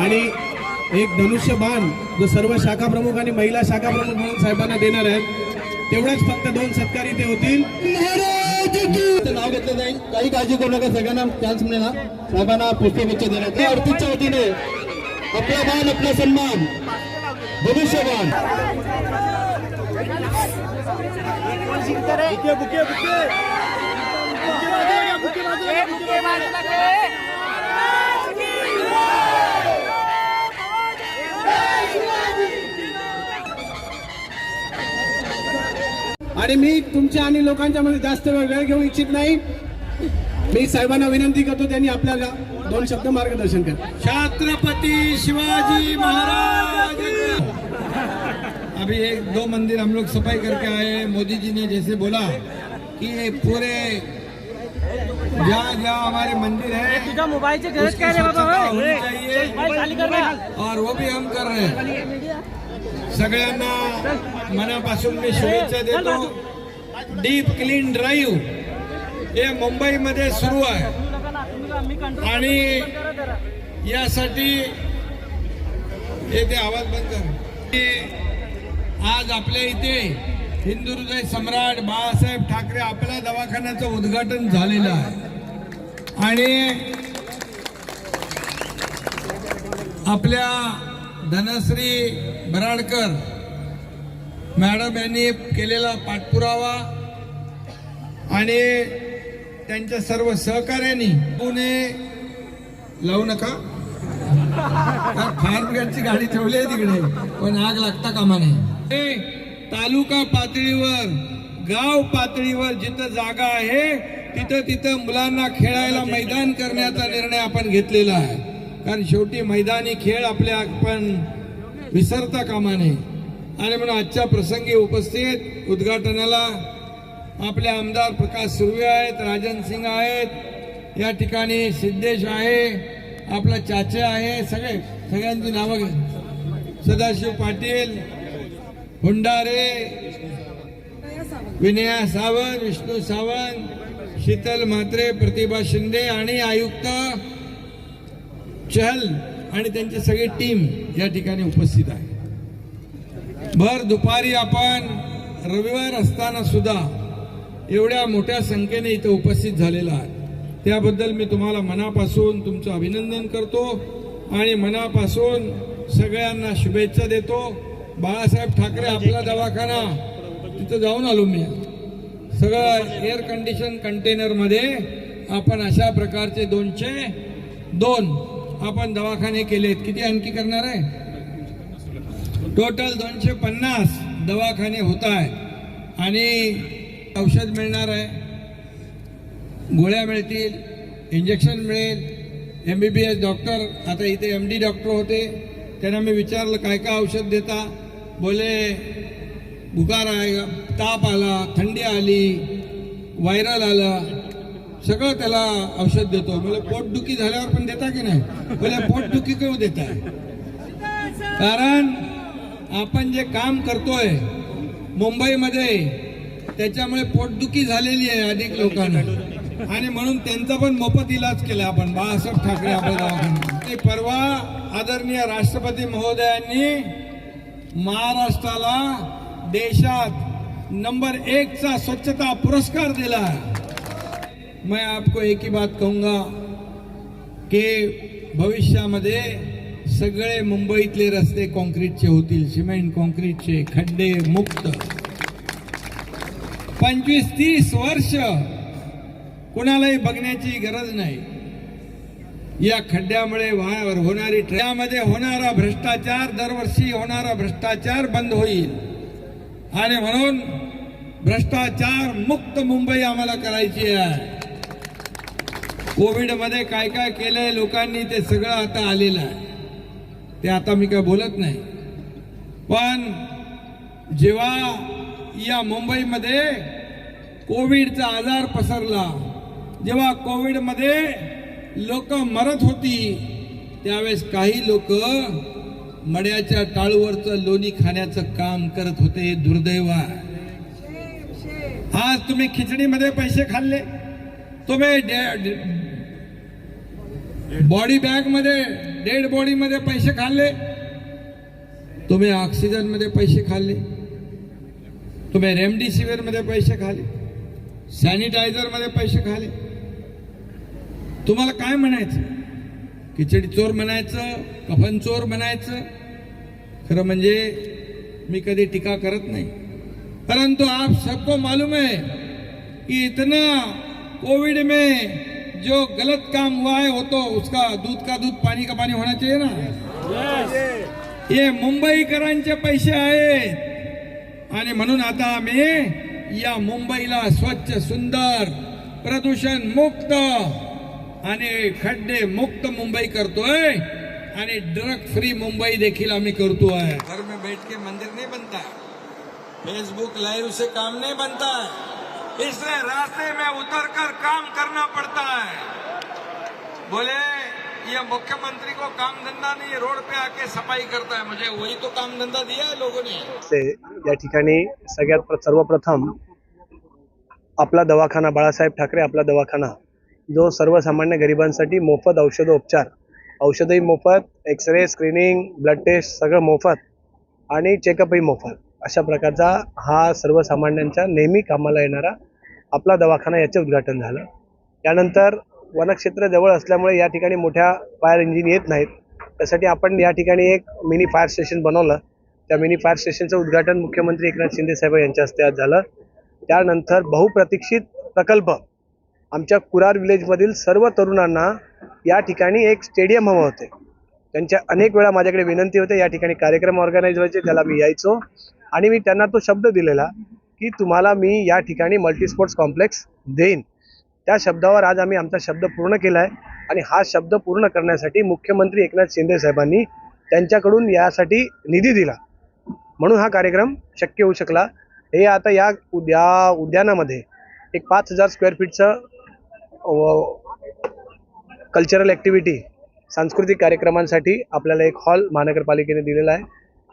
आणि एक धनुष्य बाण जो सर्व शाखा प्रमुख आणि महिला शाखा प्रमुख म्हणून साहेबांना देणार आहेत तेवढेच फक्त दोन सत्कारी ते होतील. नाव घेतलं जाईल. काही काळजी करू नका सगळ्यांना चान्स मिळेल साहेबांना पुष्पगुच्छ देण्यात त्या अडतीच्या वतीने आपला मान आपला सन्मान. भविष्यवान आणि मी तुमच्या आणि लोकांच्या मध्ये जास्त वेळ वेळ घेऊ इच्छित नाही. मी साहेबांना विनंती करतो त्यांनी आपल्याला दोन शब्द मार्गदर्शन करा. छत्रपति शिवाजी महाराज! अभी एक दो मंदिर हम लोग सफाई करके आए मोदी जी ने जैसे बोला कि ये पूरे जहाँ जहाँ हमारे मंदिर है तुझ्या मोबाईलचे गरज उसकी काय रे बाबा स्वच्छता होय? होनी चाहिए मोबाईल खाली कर ना. और वो भी हम कर रहे हैं। सगळ्यांना मनापासून मी शुभेच्छा देतो. डीप क्लीन ड्राईव्ह हे मुंबईमध्ये सुरू आहे. आणि यासाठी येथे आवाज बंद कर. आज आपल्या इथे हिंदू हृदय सम्राट बाळासाहेब ठाकरे आपल्या दवाखान्याचं उद्घाटन झालेलं आहे. आणि आपल्या धनश्री बराडकर मॅडम यांनी केलेला पाठपुरावा आणि त्यांच्या सर्व सहकार्यांनी पुणे लावू नका. फायर ब्रिगेडची गाडी ठेवली आहे तिकडे पण आग लागता कामा नये. तालुका पातळीवर गाव पातळीवर जिथं जागा आहे तिथं तिथं मुलांना खेळायला मैदान करण्याचा निर्णय आपण घेतलेला आहे. कारण शेवटी मैदानी खेळ आपल्या आपण विसरता कामा नये. आणि म्हणून आजच्या प्रसंगी उपस्थित उद्घाटनाला आपले आमदार प्रकाश सुर्वे आहेत राजन सिंग आहेत या ठिकाणी सिद्धेश आहे आपला चाचे आहे सगळे सगळ्यांची नावं घे सदाशिव पाटील हुंडारे विनया सावंत विष्णू सावंत शीतल म्हात्रे प्रतिभा शिंदे आणि आयुक्त चहल आणि त्यांची सगळी टीम या ठिकाणी उपस्थित आहे. भर दुपारी आपण रविवार असताना सुद्धा एवढ्या मोठ्या संख्येने इथं उपस्थित झालेला आहे त्याबद्दल मी तुम्हाला मनापासून तुमचं अभिनंदन करतो आणि मनापासून सगळ्यांना शुभेच्छा देतो. बाळासाहेब ठाकरे आपला दवाखाना तिथं जाऊन आलो मी. सगळं एअर कंडिशन कंटेनरमध्ये आपण अशा प्रकारचे दोनशे दोन आपण दवाखाने केलेत. किती आणखी करणार आहे? टोटल दोनशे पन्नास दवाखाने होत आहेत आणि औषध मिळणार आहे. गोळ्या मिळतील इंजेक्शन मिळेल. M B B S doctor आता इथे एम डी डॉक्टर होते. त्यांना मी विचारलं काय काय औषध देता? बोले बुखार आहे ताप आला थंडी आली व्हायरल आलं. सगळं त्याला औषध देतो. म्हणजे पोटदुखी झाल्यावर पण देता की नाही? म्हणजे पोटदुखी केव्हा देताय? कारण आपण जे काम करतोय मुंबईमध्ये त्याच्यामुळे पोटदुखी झालेली आहे अधिक लोकांना. आणि म्हणून त्यांचा पण मोफत इलाज केला आपण. बाळासाहेब ठाकरे आपल्या ते परवा आदरणीय राष्ट्रपती महोदयांनी महाराष्ट्राला देशात नंबर एकचा स्वच्छता पुरस्कार दिला. मैं आपको एक ही बात कहूंगा की भविष्यामध्ये सगळे मुंबईतले रस्ते कॉन्क्रीटचे होतील सिमेंट कॉन्क्रीटचे खड्डे मुक्त. पंचवीस तीस वर्ष कुणालाही बघण्याची गरज नाही. या खड्ड्यामुळे वायावर होणारी त्यामध्ये होणारा भ्रष्टाचार दरवर्षी होणारा भ्रष्टाचार बंद होईल. आणि म्हणून भ्रष्टाचार मुक्त मुंबई आम्हाला करायची आहे. कोविडमध्ये काय काय केलंय लोकांनी ते सगळं आता आलेलं आहे. ते आता मी काय बोलत नाही. पण जेव्हा या मुंबईमध्ये कोविडचा आजार पसरला जेव्हा कोविडमध्ये लोक मरत होती त्यावेळेस काही लोक मड्याच्या टाळूवरचं लोणी खाण्याचं काम करत होते दुर्दैव आज तुम्ही खिचडीमध्ये पैसे खाल्ले. तुम्ही बॉडी बॅगमध्ये डेड बॉडी मध्ये पैसे खाल्ले. तुम्ही ऑक्सिजनमध्ये पैसे खाल्ले. तुम्ही रेमडेसिवीरमध्ये पैसे खाले सॅनिटायझरमध्ये पैसे खाले तुम्हाला काय म्हणायचं? खिचडी चोर म्हणायचं कफन चोर म्हणायचं. खरं म्हणजे मी कधी टीका करत नाही. परंतु आप सबको मालूम है कि इतना कोविड में जो गलत काम हुआ है वो तो उसका दूध का दूध पानी का पानी होना चाहिए ना। ये मुंबईकरांचे पैसे आहेत. आणि म्हणून आता आम्ही या मुंबईला स्वच्छ सुंदर प्रदूषण मुक्त आणि खड्डे मुक्त मुंबई करतोय. आणि ड्रग फ्री मुंबई देखील आम्ही करतोय. घर में बैठ के मंदिर नहीं बनता है। फेसबुक लाइव से काम नहीं बनता है। इसलिए रास्ते में उतर कर काम करना पड़ता है। बोले, ये मुख्यमंत्री को काम धंधा नहीं रोड पे आके सफ़ाई करता है। मुझे वही तो काम धंधा दिया है लोगों ने। या सर्वप्रथम आपला दवाखाना, बाळासाहेब ठाकरे आपला दवाखाना, जो सर्वसामान्य गरिबांसाठी मोफत औषधोपचार औषधही मोफत एक्सरे स्क्रीनिंग ब्लड टेस्ट सगळं मोफत आणि चेकअपही मोफत. अशा प्रकारचा हा सर्वसामान्यांच्या नेहमी कामाला येणारा आपला दवाखाना याचे उद्घाटन झालं. त्यानंतर वनक्षेत्र जवळ असल्यामुळे या ठिकाणी मोठ्या फायर इंजिन येत नाहीत. त्यासाठी आपण या ठिकाणी एक मिनी फायर स्टेशन बनवलं. त्या मिनी फायर स्टेशनचं उद्घाटन मुख्यमंत्री एकनाथ शिंदे साहेब यांच्या हस्ते आज झालं. त्यानंतर बहुप्रतीक्षित प्रकल्प आमच्या कुरार विलेजमधील सर्व तरुणांना या ठिकाणी एक स्टेडियम हवं होते. त्यांच्या अनेक वेळा माझ्याकडे विनंती होते या ठिकाणी कार्यक्रम ऑर्गनाईज व्हायचे त्याला मी यायचो. आणि मी त्यांना तो शब्द दिलेला की तुम्हाला मी या ठिकाणी मल्टीस्पोर्ट्स कॉम्प्लेक्स देईन. त्या शब्दावर आज आम्ही आमचा शब्द पूर्ण केला आहे आणि हा शब्द पूर्ण करण्यासाठी मुख्यमंत्री एकनाथ शिंदे साहेबांनी त्यांच्याकडून यासाठी निधी दिला. म्हणून हा कार्यक्रम शक्य होऊ शकला. हे आता या उद्या उद्यानामध्ये एक पाच हजार स्क्वेअर फीटचं कल्चरल ॲक्टिव्हिटी सांस्कृतिक कार्यक्रमांसाठी आपल्याला एक हॉल महानगरपालिकेने दिलेला आहे.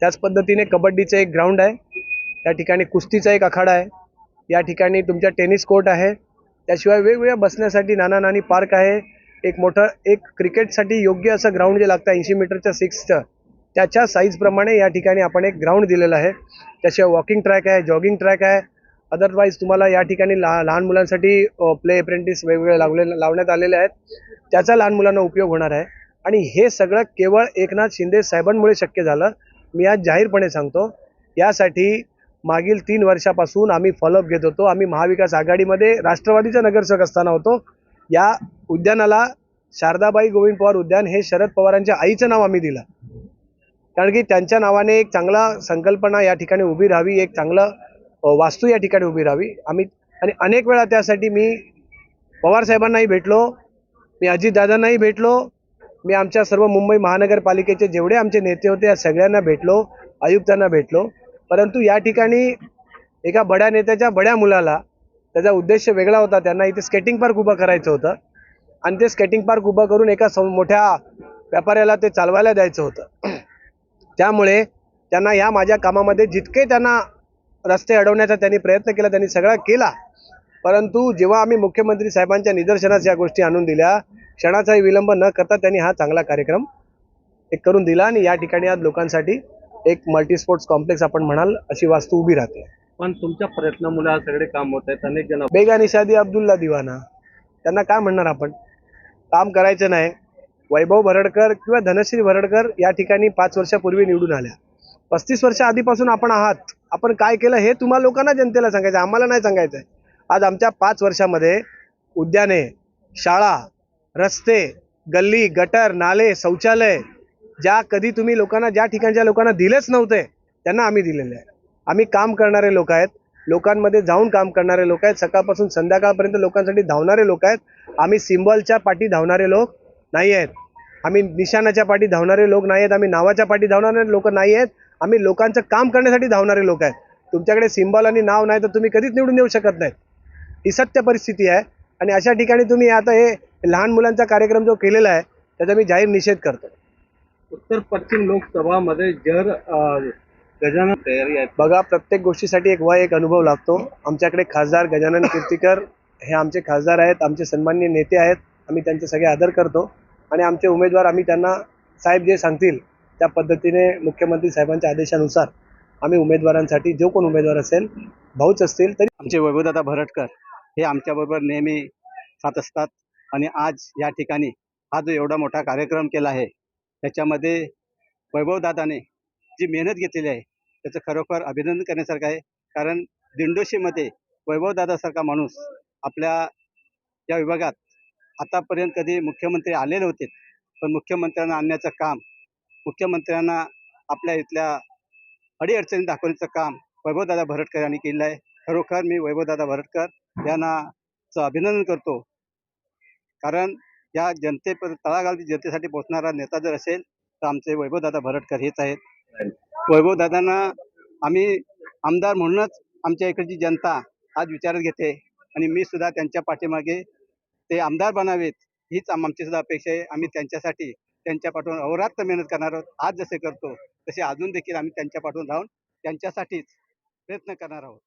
त्याच पद्धतीने कबड्डीचं एक ग्राउंड आहे. या ठिकाणी कुस्तीचा एक आखाडा आहे. या ठिकाणी तुमच्या टेनिस कोर्ट आहे. त्याशिवाय वेगवेगळ्या बसण्यासाठी नाना नानी पार्क आहे. एक मोठं एक क्रिकेटसाठी योग्य असं ग्राउंड जे लागतं ऐंशी मीटरच्या सिक्सचं त्याच्या साईजप्रमाणे या ठिकाणी आपण एक ग्राउंड दिलेलं आहे. त्याशिवाय वॉकिंग ट्रॅक आहे जॉगिंग ट्रॅक आहे. अदरवाईज तुम्हाला या ठिकाणी लहा लहान मुलांसाठी प्ले अप्रेंटिस वेगवेगळे लावले लावण्यात आलेले आहेत. त्याचा लहान मुलांना उपयोग होणार आहे. आणि हे सगळं केवळ एकनाथ शिंदे साहेबांमुळे शक्य झालं. मी आज जाहीरपणे सांगतो यासाठी मागील तीन वर्षापासून आम्ही फॉलोअप घेत होतो. आम्ही महाविकास आघाडीमध्ये राष्ट्रवादीचा नगरसेवक असताना होतो. या उद्यानाला शारदाबाई गोविंद पवार उद्यान हे शरद पवारांच्या आईचं नाव आम्ही दिलं. कारण की त्यांच्या नावाने एक चांगला संकल्पना या ठिकाणी उभी राहावी एक चांगलं वास्तू या ठिकाणी उभी राहावी. आम्ही आणि अनेक वेळा त्यासाठी मी पवार साहेबांनाही भेटलो मी अजितदादांनाही भेटलो मी आमच्या सर्व मुंबई महानगरपालिकेचे जेवढे आमचे नेते होते या सगळ्यांना भेटलो आयुक्तांना भेटलो. परंतु या ठिकाणी एका बड्या नेत्याच्या बड्या मुलाला त्याचा उद्देश वेगळा होता. त्यांना इथे स्केटिंग पार्क उभं करायचं होतं. आणि ते स्केटिंग पार्क उभं करून एका सम मोठ्या व्यापाऱ्याला ते चालवायला द्यायचं होतं. त्यामुळे त्यांना या माझ्या कामामध्ये जितके त्यांना रस्ते अडवण्याचा त्यांनी प्रयत्न केला त्यांनी सगळा केला. परंतु जेव्हा आम्ही मुख्यमंत्री साहेबांच्या निदर्शनास या गोष्टी आणून दिल्या क्षणाचाही विलंब न करता त्यांनी हा चांगला कार्यक्रम एक करून दिला आणि या ठिकाणी आज लोकांसाठी एक मल्टीस्पोर्ट्स कॉम्प्लेक्स आपण म्हणाल अशी वास्तू उभी राहते. पण तुमच्या प्रयत्नामुळे आज सगळे काम होत आहेत अनेक जण बेगा निशादी अब्दुल्ला दिवाना. त्यांना काय म्हणणार आपण? काम करायचं नाही. वैभव भरडकर किंवा धनश्री भरडकर या ठिकाणी पाच वर्षापूर्वी निवडून आल्या. पस्तीस वर्ष आधीपासून आपण आहात. आपण काय केलं हे तुम्हाला लोकांना जनतेला सांगायचं आम्हाला नाही सांगायचं आहे. आज आमच्या पाच वर्षामध्ये उद्याने शाळा रस्ते गल्ली गटर नाले शौचालय ज्या कधी तुम्ही लोकांना ज्या ठिकाणच्या लोकांना दिलेच नव्हते त्यांना आम्ही दिलेले आहे. आम्ही काम करणारे लोक आहेत लोकांमध्ये जाऊन काम करणारे लोक आहेत सकाळपासून संध्याकाळपर्यंत लोकांसाठी धावणारे लोक आहेत. आम्ही सिम्बॉलच्या पाठी धावणारे लोक नाही आहेत. आम्ही निशाणाच्या पाठी धावणारे लोक नाही आहेत आम्ही नावाच्या पाठी धावणारे लोक नाही आहेत. आम्ही लोकांचं काम करण्यासाठी धावणारे लोक आहेत. तुमच्याकडे सिम्बॉल आणि नाव नाही तर तुम्ही कधीच निवडून येऊ शकत नाहीत. ही सत्य परिस्थिती आहे. आणि अशा ठिकाणी तुम्ही आता हे लहान मुलांचा कार्यक्रम जो केलेला आहे त्याचा मी जाहीर निषेध करतो उत्तर पश्चिम लोकसभामध्ये जर गजानन तयारी आहे. बघा प्रत्येक गोष्टीसाठी एक वय एक अनुभव लागतो. आमच्याकडे खासदार गजानन कीर्तीकर हे आमचे खासदार आहेत आमचे सन्माननीय नेते आहेत. आम्ही त्यांचे सगळे आदर करतो. आणि आमचे उमेदवार आम्ही त्यांना साहेब जे सांगतील त्या पद्धतीने मुख्यमंत्री साहेबांच्या आदेशानुसार आम्ही उमेदवारांसाठी जो कोण उमेदवार असेल भाऊच असतील तरी आमचे वैभवदादा भरटकर हे आमच्याबरोबर नेहमी साथ असतात आणि आज या ठिकाणी हा जो एवढा मोठा कार्यक्रम केला आहे त्याच्यामध्ये वैभवदादाने जी मेहनत घेतलेली आहे त्याचं खरोखर अभिनंदन करण्यासारखं आहे. कारण दिंडोशीमध्ये वैभवदादासारखा माणूस आपल्या या विभागात आतापर्यंत कधी मुख्यमंत्री आलेले होते. पण मुख्यमंत्र्यांना आणण्याचं काम मुख्यमंत्र्यांना आपल्या इथल्या अडीअडचणी दाखवण्याचं काम वैभवदादा भरटकर यांनी केलं आहे. खरोखर मी वैभवदादा भरटकर यांनाचं अभिनंदन करतो. कारण या जनतेपर्यंत तळागाळातील जनतेसाठी पोहोचणारा नेता जर असेल तर आमचे वैभवदादा भरटकर हेच आहेत. वैभवदादांना आम्ही आमदार म्हणूनच आमच्या इकडची जनता आज विचारात घेते आणि मी सुद्धा त्यांच्या पाठीमागे ते आमदार बनावेत हीच आमची सुद्धा अपेक्षा आहे. आम्ही त्यांच्यासाठी त्यांच्या पाठवून अहोरात्र मेहनत करणार आहोत. आज जसे करतो तसे अजून देखील आम्ही त्यांच्या पाठवून राहून त्यांच्यासाठीच प्रयत्न करणार आहोत.